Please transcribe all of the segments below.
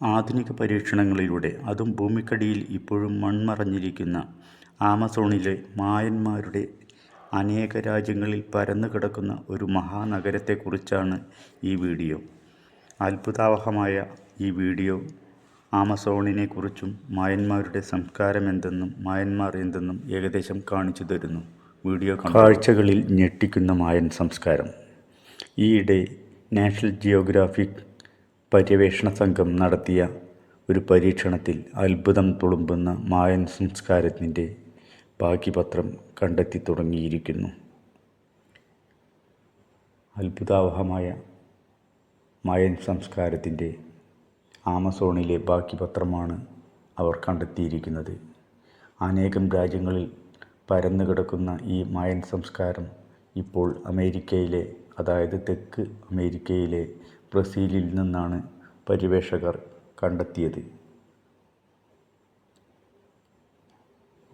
ആധുനിക പരീക്ഷണങ്ങളിലൂടെ അതും ഭൂമിക്കടിയിൽ ഇപ്പോഴും മൺമറഞ്ഞിരിക്കുന്ന ആമസോണിലെ മായന്മാരുടെ അനേക രാജ്യങ്ങളിൽ പരന്നു കിടക്കുന്ന ഒരു മഹാനഗരത്തെക്കുറിച്ചാണ് ഈ വീഡിയോ. അത്ഭുതാവഹമായ ഈ വീഡിയോ ആമസോണിനെക്കുറിച്ചും മായന്മാരുടെ സംസ്കാരം എന്തെന്നും മായന്മാർ എന്തെന്നും ഏകദേശം കാണിച്ചു തരുന്നു. വീഡിയോ കാഴ്ചകളിൽ ഞെട്ടിക്കുന്ന മായൻ സംസ്കാരം. ഈയിടെ നാഷണൽ ജിയോഗ്രാഫിക് പര്യവേഷണ സംഘം നടത്തിയ ഒരു പരീക്ഷണത്തിൽ അത്ഭുതം തുളുമ്പുന്ന മായൻ സംസ്കാരത്തിന്റെ ബാക്കിപത്രം കണ്ടെത്തി തുടങ്ങിയിരിക്കുന്നു. അത്ഭുതാവഹമായ മായൻ സംസ്കാരത്തിന്റെ ആമസോണിലെ ബാക്കിപത്രമാണ് അവർ കണ്ടെത്തിയിരിക്കുന്നത്. അനേകം രാജ്യങ്ങളിൽ പരന്നു കിടക്കുന്ന ഈ മായൻ സംസ്കാരം ഇപ്പോൾ അമേരിക്കയിലെ അതായത് തെക്ക് അമേരിക്കയിലെ ബ്രസീലിൽ നിന്നാണ് പര്യവേഷകർ കണ്ടെത്തിയത്.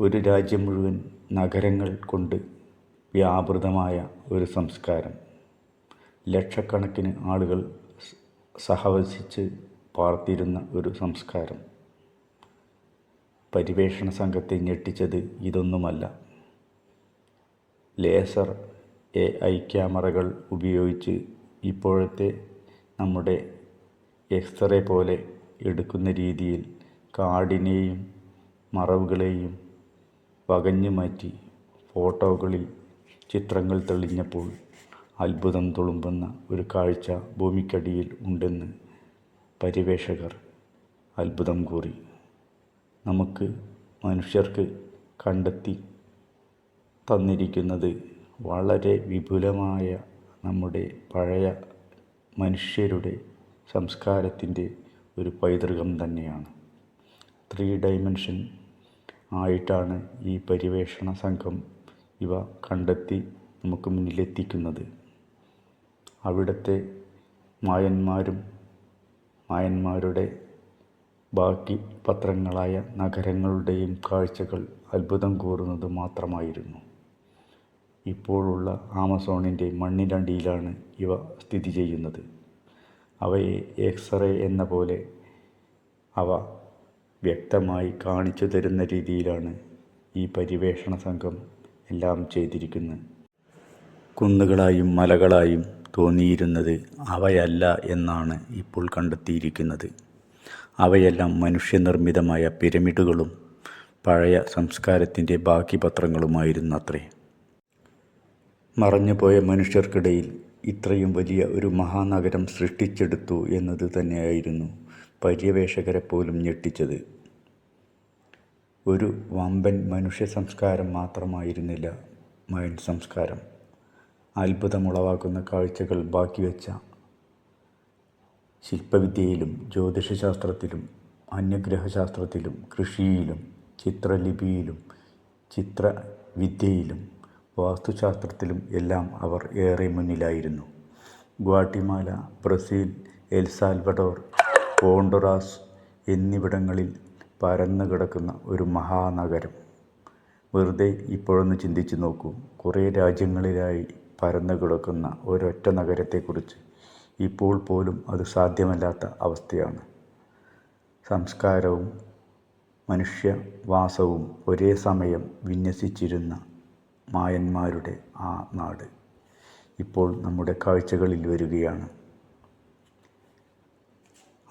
ഒരു രാജ്യം മുഴുവൻ നഗരങ്ങൾ കൊണ്ട് വ്യാപൃതമായ ഒരു സംസ്കാരം. ലക്ഷക്കണക്കിന് ആളുകൾ സഹവസിച്ച് പാർത്തിരുന്ന ഒരു സംസ്കാരം. പരിവേഷണ സംഘത്തെ ഞെട്ടിച്ചത് ഇതൊന്നുമല്ല. ലേസർ എ ഐ ക്യാമറകൾ ഉപയോഗിച്ച് ഇപ്പോഴത്തെ നമ്മുടെ എക്സ്റേ പോലെ എടുക്കുന്ന രീതിയിൽ കാടിനെയും മറവുകളെയും വകഞ്ഞു മാറ്റി ഫോട്ടോകളിൽ ചിത്രങ്ങൾ തെളിഞ്ഞപ്പോൾ അത്ഭുതം തുളുമ്പുന്ന ഒരു കാഴ്ച ഭൂമിക്കടിയിൽ ഉണ്ടെന്ന് പര്യവേഷകർ അത്ഭുതം കൂറി. നമുക്ക് മനുഷ്യർക്ക് കണ്ടെത്തി തന്നിരിക്കുന്നത് വളരെ വിപുലമായ നമ്മുടെ പഴയ മനുഷ്യരുടെ സംസ്കാരത്തിന്റെ ഒരു പൈതൃകം തന്നെയാണ്. ത്രീ ഡൈമെൻഷൻ ആയിട്ടാണ് ഈ പര്യവേഷണ സംഘം ഇവ കണ്ടെത്തി നമുക്ക് മുന്നിലെത്തിക്കുന്നത്. അവിടുത്തെ മായന്മാരും മായന്മാരുടെ ബാക്കി പത്രങ്ങളായ നഗരങ്ങളുടെയും കാഴ്ചകൾ അത്ഭുതം കൂറുന്നത് മാത്രമായിരുന്നു. ഇപ്പോഴുള്ള ആമസോണിന്റെ മണ്ണിനടിയിലാണ് ഇവ സ്ഥിതി ചെയ്യുന്നത്. അവയെ എക്സ്റേ എന്ന പോലെ അവ വ്യക്തമായി കാണിച്ചു തരുന്ന രീതിയിലാണ് ഈ പര്യവേഷണ സംഘം എല്ലാം ചെയ്തിരിക്കുന്നത്. കുന്നുകളായും മലകളായും തോന്നിയിരുന്നത് അവയല്ല എന്നാണ് ഇപ്പോൾ കണ്ടെത്തിയിരിക്കുന്നത്. അവയെല്ലാം മനുഷ്യനിർമ്മിതമായ പിരമിഡുകളും പഴയ സംസ്കാരത്തിന്റെ ബാക്കി പത്രങ്ങളുമായിരുന്നു അത്രേ മറഞ്ഞുപോയ മനുഷ്യർക്കിടയിൽ ഇത്രയും വലിയ ഒരു മഹാനഗരം സൃഷ്ടിച്ചെടുത്തു എന്നത് തന്നെയായിരുന്നു പര്യവേഷകരെ പോലും ഞെട്ടിച്ചത്. ഒരു വമ്പൻ മനുഷ്യ സംസ്കാരം മാത്രമായിരുന്നില്ല മയൻ സംസ്കാരം. അത്ഭുതമുളവാക്കുന്ന കാഴ്ചകൾ ബാക്കി വെച്ച ശില്പവിദ്യയിലും ജ്യോതിഷശാസ്ത്രത്തിലും അന്യഗ്രഹശാസ്ത്രത്തിലും കൃഷിയിലും ചിത്രലിപിയിലും ചിത്രവിദ്യയിലും വാസ്തുശാസ്ത്രത്തിലും എല്ലാം അവർ ഏറെ മുന്നിലായിരുന്നു. ഗ്വാട്ടിമാല ബ്രസീൽ എൽ സാൽവഡോർ എന്നിവിടങ്ങളിൽ പരന്നു കിടക്കുന്ന ഒരു മഹാനഗരം. വെറുതെ ഇപ്പോഴൊന്ന് ചിന്തിച്ചു നോക്കൂ. കുറേ രാജ്യങ്ങളിലായി പരന്നു കിടക്കുന്ന ഒരൊറ്റ നഗരത്തെക്കുറിച്ച് ഇപ്പോൾ പോലും അത് സാധ്യമല്ലാത്ത അവസ്ഥയാണ്. സംസ്കാരവും മനുഷ്യവാസവും ഒരേ സമയം വിന്യസിച്ചിരുന്ന മായന്മാരുടെ ആ നാട് ഇപ്പോൾ നമ്മുടെ കാഴ്ചകളിൽ വരികയാണ്.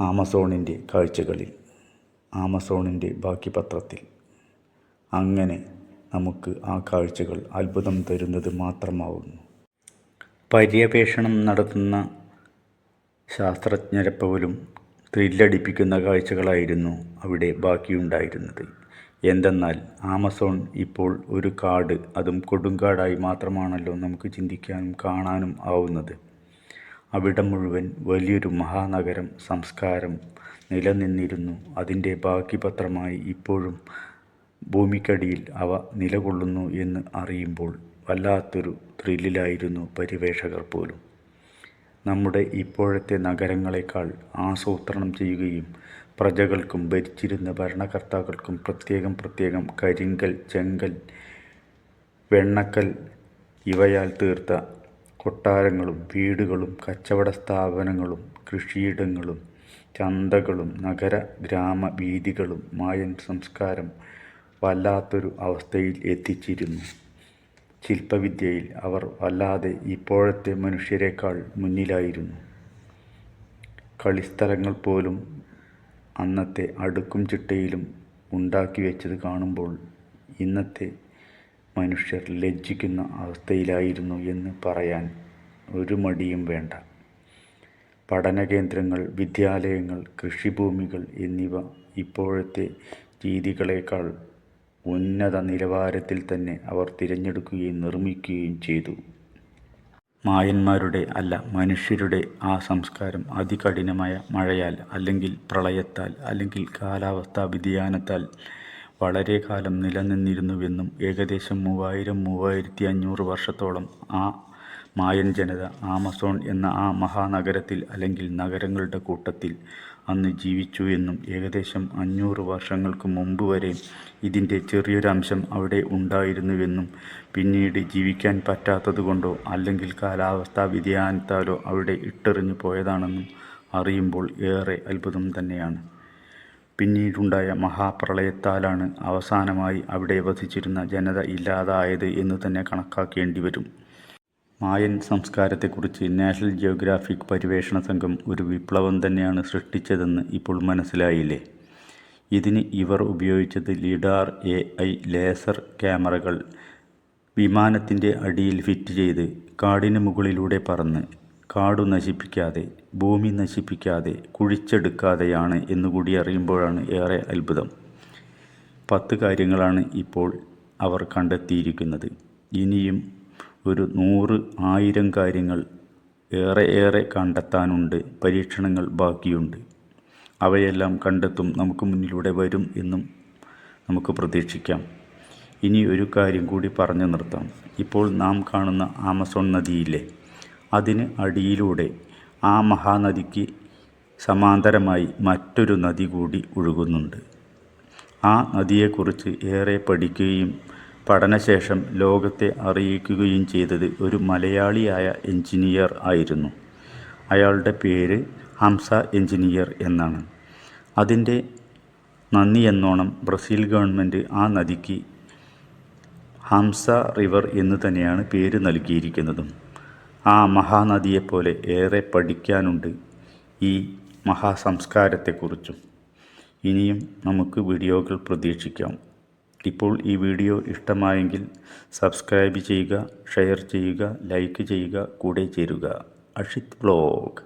ആമസോണിന്റെ കാഴ്ചകളിൽ ആമസോണിന്റെ ബാക്കി പത്രത്തിൽ അങ്ങനെ നമുക്ക് ആ കാഴ്ചകൾ അത്ഭുതം തരുന്നത് മാത്രമാവുന്നു. പര്യവേഷണം നടത്തുന്ന ശാസ്ത്രജ്ഞരെ പോലും ത്രില്ലടിപ്പിക്കുന്ന കാഴ്ചകളായിരുന്നു അവിടെ ബാക്കിയുണ്ടായിരുന്നത്. എന്തെന്നാൽ ആമസോൺ ഇപ്പോൾ ഒരു കാട് അതും കൊടുങ്കാടായി മാത്രമാണല്ലോ നമുക്ക് ചിന്തിക്കാനും കാണാനും ആവുന്നത്. അവിടം മുഴുവൻ വലിയൊരു മഹാനഗരം സംസ്കാരം നിലനിന്നിരുന്നു. അതിന്റെ ബാക്കി പത്രമായി ഇപ്പോഴും ഭൂമിക്കടിയിൽ അവ നിലകൊള്ളുന്നു എന്ന് അറിയുമ്പോൾ വല്ലാത്തൊരു ത്രില്ലിലായിരുന്നു പരിവേഷകർ പോലും. നമ്മുടെ ഇപ്പോഴത്തെ നഗരങ്ങളെക്കാൾ ആസൂത്രണം ചെയ്യുകയും പ്രജകൾക്കും ഭരിച്ചിരുന്ന ഭരണകർത്താക്കൾക്കും പ്രത്യേകം പ്രത്യേകം കരിങ്കൽ ചെങ്കൽ വെണ്ണക്കൽ ഇവയാൽ തീർത്ത കൊട്ടാരങ്ങളും വീടുകളും കച്ചവട സ്ഥാപനങ്ങളും കൃഷിയിടങ്ങളും ചന്തകളും നഗര ഗ്രാമ വീതികളും മായൻ സംസ്കാരം വല്ലാത്തൊരു അവസ്ഥയിൽ എത്തിച്ചിരുന്നു. ശില്പവിദ്യയിൽ അവർ വല്ലാതെ ഇപ്പോഴത്തെ മനുഷ്യരെക്കാൾ മുന്നിലായിരുന്നു. കളിസ്ഥലങ്ങൾ പോലും അന്നത്തെ അടുക്കും ചിട്ടയിലും ഉണ്ടാക്കി വെച്ചത് കാണുമ്പോൾ ഇന്നത്തെ മനുഷ്യർ ലജ്ജിക്കുന്ന അവസ്ഥയിലായിരുന്നു എന്ന് പറയാൻ ഒരു മടിയും വേണ്ട. പഠന കേന്ദ്രങ്ങൾ വിദ്യാലയങ്ങൾ കൃഷിഭൂമികൾ എന്നിവ ഇപ്പോഴത്തെ രീതികളേക്കാൾ ഉന്നത നിലവാരത്തിൽ തന്നെ അവർ തിരഞ്ഞെടുക്കുകയും നിർമ്മിക്കുകയും ചെയ്തു. മായന്മാരുടെ അല്ല മനുഷ്യരുടെ ആ സംസ്കാരം അതികഠിനമായ മഴയാൽ അല്ലെങ്കിൽ പ്രളയത്താൽ അല്ലെങ്കിൽ കാലാവസ്ഥാ വ്യതിയാനത്താൽ വളരെ കാലം നിലനിന്നിരുന്നുവെന്നും ഏകദേശം മൂവായിരം മൂവായിരത്തി അഞ്ഞൂറ് വർഷത്തോളം ആ മായൻ ജനത ആമസോൺ എന്ന ആ മഹാനഗരത്തിൽ അല്ലെങ്കിൽ നഗരങ്ങളുടെ കൂട്ടത്തിൽ അന്ന് ജീവിച്ചു എന്നും ഏകദേശം അഞ്ഞൂറ് വർഷങ്ങൾക്ക് മുമ്പ് വരെ ഇതിന്റെ ചെറിയൊരംശം അവിടെ ഉണ്ടായിരുന്നുവെന്നും പിന്നീട് ജീവിക്കാൻ പറ്റാത്തതുകൊണ്ടോ അല്ലെങ്കിൽ കാലാവസ്ഥാ വ്യതിയാനത്താലോ അവിടെ ഇട്ടെറിഞ്ഞു പോയതാണെന്നും അറിയുമ്പോൾ ഏറെ അത്ഭുതം തന്നെയാണ്. പിന്നീടുണ്ടായ മഹാപ്രളയത്താലാണ് അവസാനമായി അവിടെ വസിച്ചിരുന്ന ജനത ഇല്ലാതായത് എന്ന് തന്നെ കണക്കാക്കേണ്ടി വരും. മായൻ സംസ്കാരത്തെക്കുറിച്ച് നാഷണൽ ജിയോഗ്രാഫിക് പര്യവേഷണ സംഘം ഒരു വിപ്ലവം തന്നെയാണ് സൃഷ്ടിച്ചതെന്ന് ഇപ്പോൾ മനസ്സിലായില്ലേ? ഇതിന് ഇവർ ഉപയോഗിച്ചത് ലിഡാർ എ ഐ ലേസർ ക്യാമറകൾ വിമാനത്തിന്റെ അടിയിൽ ഫിറ്റ് ചെയ്ത് കാടിന് മുകളിലൂടെ പറന്ന് കാടു നശിപ്പിക്കാതെ ഭൂമി നശിപ്പിക്കാതെ കുഴിച്ചെടുക്കാതെയാണ് എന്നുകൂടി അറിയുമ്പോഴാണ് ഏറെ അത്ഭുതം. പത്ത് കാര്യങ്ങളാണ് ഇപ്പോൾ അവർ കണ്ടെത്തിയിരിക്കുന്നത്. ഇനിയും ഒരു നൂറ് ആയിരം കാര്യങ്ങൾ ഏറെ ഏറെ കണ്ടെത്താനുണ്ട് പരീക്ഷണങ്ങൾ ബാക്കിയുണ്ട്. അവയെല്ലാം കണ്ടെത്തും നമുക്ക് മുന്നിലൂടെ വരും എന്നും നമുക്ക് പ്രതീക്ഷിക്കാം. ഇനി ഒരു കാര്യം കൂടി പറഞ്ഞു നിർത്താം. ഇപ്പോൾ നാം കാണുന്ന ആമസോൺ നദിയിലെ അതിന് അടിയിലൂടെ ആ മഹാനദിക്ക് സമാന്തരമായി മറ്റൊരു നദി കൂടി ഒഴുകുന്നുണ്ട്. ആ നദിയെക്കുറിച്ച് ഏറെ പഠിക്കുകയും പഠനശേഷം ലോകത്തെ അറിയിക്കുകയും ചെയ്തത് ഒരു മലയാളിയായ എഞ്ചിനീയർ ആയിരുന്നു. അയാളുടെ പേര് ഹംസ എഞ്ചിനീയർ എന്നാണ്. അതിന്റെ നന്ദി എന്നോണം ബ്രസീൽ ഗവൺമെന്റ് ആ നദിക്ക് ഹംസ റിവർ എന്ന് തന്നെയാണ് പേര് നൽകിയിരിക്കുന്നതും. ആ മഹാനദിയെപ്പോലെ ഏറെ പഠിക്കാനുണ്ട് ഈ മഹാസംസ്കാരത്തെക്കുറിച്ചും. ഇനിയും നമുക്ക് വീഡിയോകൾ പ്രതീക്ഷിക്കാം. ഇപ്പോൾ ഈ വീഡിയോ ഇഷ്ടമായെങ്കിൽ സബ്സ്ക്രൈബ് ചെയ്യുക ഷെയർ ചെയ്യുക ലൈക്ക് ചെയ്യുക കൂടെ ചേരുക. അഷിത് വ്ലോഗ്